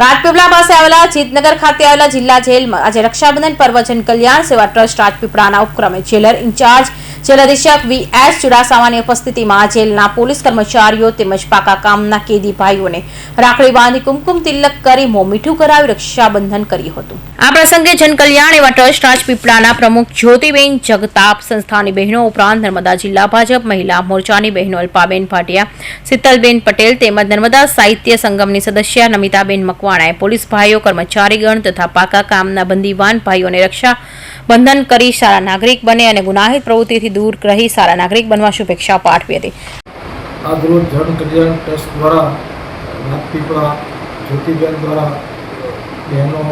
રાજપીપળા પાસે આવેલા જીતનગર ખાતે આવેલા જિલ્લા જેલમાં આજે રક્ષાબંધન, પર્વજન કલ્યાણ સેવા ટ્રસ્ટ રાજપીપળાના ઉપક્રમે jailer in-charge jail V S ચુડાસામાની ઉપસ્થિતિમાં જેલના પોલીસ કર્મચારીઓ તેમજ પાકા કામના કેદી ભાઈઓને રાખડી બાંધી કુમકુમ તિલક કરી મોં મીઠું કરાવી રક્ષાબંધન કર્યું હતું. આ પ્રસંગે જનકલ્યાણ એવા ટ્રસ્ટ રાજપીપળાના પ્રમુખ જ્યોતિબેન જગતાપ, સંસ્થાની બહેનો ઉપરાંત નર્મદા જિલ્લા ભાજપ મહિલા મોરચાની બહેનો અલ્પાબેન ભાટિયા, શીતલબેન પટેલ તેમજ નર્મદા સાહિત્ય સંગમની સદસ્ય નમિતાબેન મકવાણાએ પોલીસ ભાઈઓ, કર્મચારીગણ તથા પાકા કામના બંદીવાન ભાઈઓને રક્ષા બંધન કરી સારા નાગરિક બને અને ગુનાહિત પ્રવૃત્તિથી દૂર રહી સારા નાગરિક બનવા શુભેચ્છા પાઠવી હતી. આજરોજ જન કલ્યાણ ટ્રસ્ટ દ્વારા નાગપીપળા જ્યોતિબેન દ્વારા બહેનો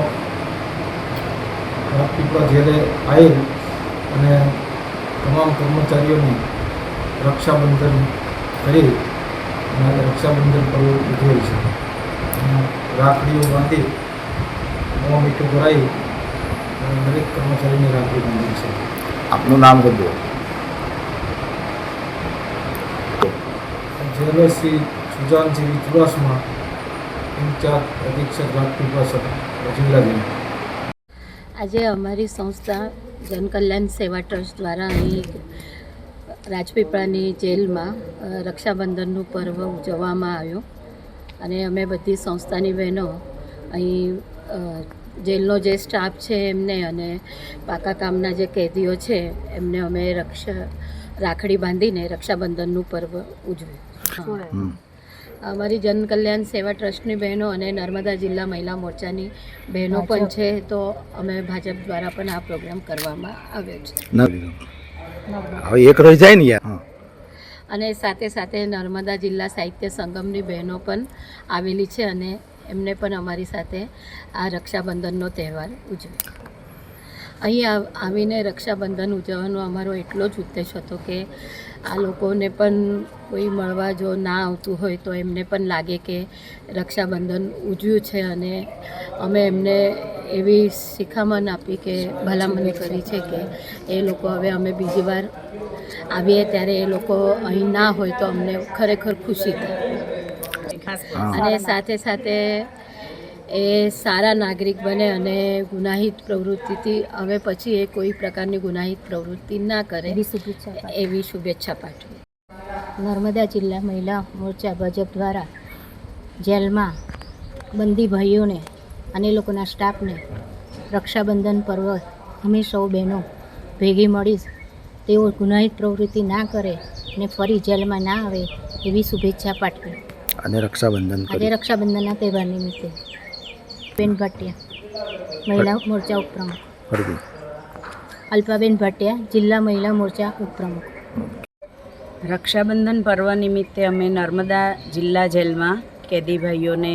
નાગપીપળા જેલે આવેલ અને તમામ કર્મચારીઓની રક્ષાબંધન કરી અને રક્ષાબંધન પર્વ ઉજવેલ છે. રાખડીઓ બાંધી મોં મીઠું અને દરેક કર્મચારીને રાખડી બાંધી છે. આપનું નામ જેલર શ્રી સુજાનસિંહ ચુડાસમા ઇન્ચાર્જ અધિક્ષક રાજપીપળા જિલ્લા આજે અમારી સંસ્થા જનકલ્યાણ સેવા ટ્રસ્ટ દ્વારા અહીં રાજપીપળાની જેલમાં રક્ષાબંધનનું પર્વ ઉજવવામાં આવ્યું. અને અમે બધી સંસ્થાની બહેનો અહીં જેલનો જે સ્ટાફ છે એમને અને પાકા કામના જે કેદીઓ છે એમને અમે રક્ષા રાખડી બાંધીને રક્ષાબંધનનું પર્વ ઉજવ્યું. અમારી જનકલ્યાણ સેવા ટ્રસ્ટની બહેનો અને નર્મદા જિલ્લા મહિલા મોરચાની બહેનો પણ છે તો અમે ભાજપ દ્વારા પણ આ પ્રોગ્રામ કરવામાં આવ્યો છે. એક રહી જાય ને અને સાથે સાથે નર્મદા જિલ્લા સાહિત્ય સંગમની બહેનો પણ આવેલી છે અને એમને પણ અમારી સાથે આ રક્ષાબંધનનો તહેવાર ઉજવ્યો અહીં આવ- આવીને રક્ષાબંધન ઉજવવાનો અમારો એટલો જ ઉદ્દેશ હતો કે આ લોકોને પણ કોઈ મળવા જો ના આવતું હોય તો એમને પણ લાગે કે રક્ષાબંધન ઉજવ્યું છે અને અમે એમને એવી શિખામણ આપી કે ભલામણ કરી છે કે એ લોકો હવે અમે બીજી વાર આવીએ ત્યારે એ લોકો અહીં ના હોય તો અમને ખરેખર ખુશી થાય. અને સાથે સાથે એ સારા નાગરિક બને અને ગુનાહિત પ્રવૃત્તિથી હવે પછી એ કોઈ પ્રકારની ગુનાહિત પ્રવૃત્તિ ના કરે એવી શુભેચ્છા પાઠવી. નર્મદા જિલ્લા મહિલા મોરચા ભાજપ દ્વારા જેલમાં બંદી ભાઈઓને અને લોકોના સ્ટાફને રક્ષાબંધન પર્વ અમે સૌ બહેનો ભેગી મળી તેઓ ગુનાહિત પ્રવૃત્તિ ના કરે અને ફરી જેલમાં ના આવે એવી શુભેચ્છા પાઠવી. અને રક્ષાબંધન આજે રક્ષાબંધનના તહેવાર નિમિત્તે. બેન ભાટિયા મહિલા મોરચા ઉપપ્રમુખ. અલ્પાબેન ભાટિયા જિલ્લા મહિલા મોરચા ઉપપ્રમુખ. રક્ષાબંધન પર્વ નિમિત્તે અમે નર્મદા જિલ્લા જેલમાં કેદી ભાઈઓને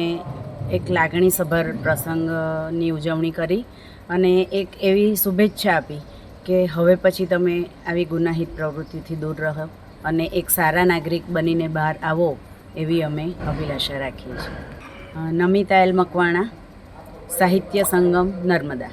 એક લાગણીસભર પ્રસંગની ઉજવણી કરી અને એક એવી શુભેચ્છા આપી કે હવે પછી તમે આવી ગુનાહિત પ્રવૃત્તિથી દૂર રહો અને એક સારા નાગરિક બનીને બહાર આવો. એવી અમે અભિલાષા રાખીએ છીએ. નમિતા એલ મકવાણા સાહિત્ય સંગમ નર્મદા.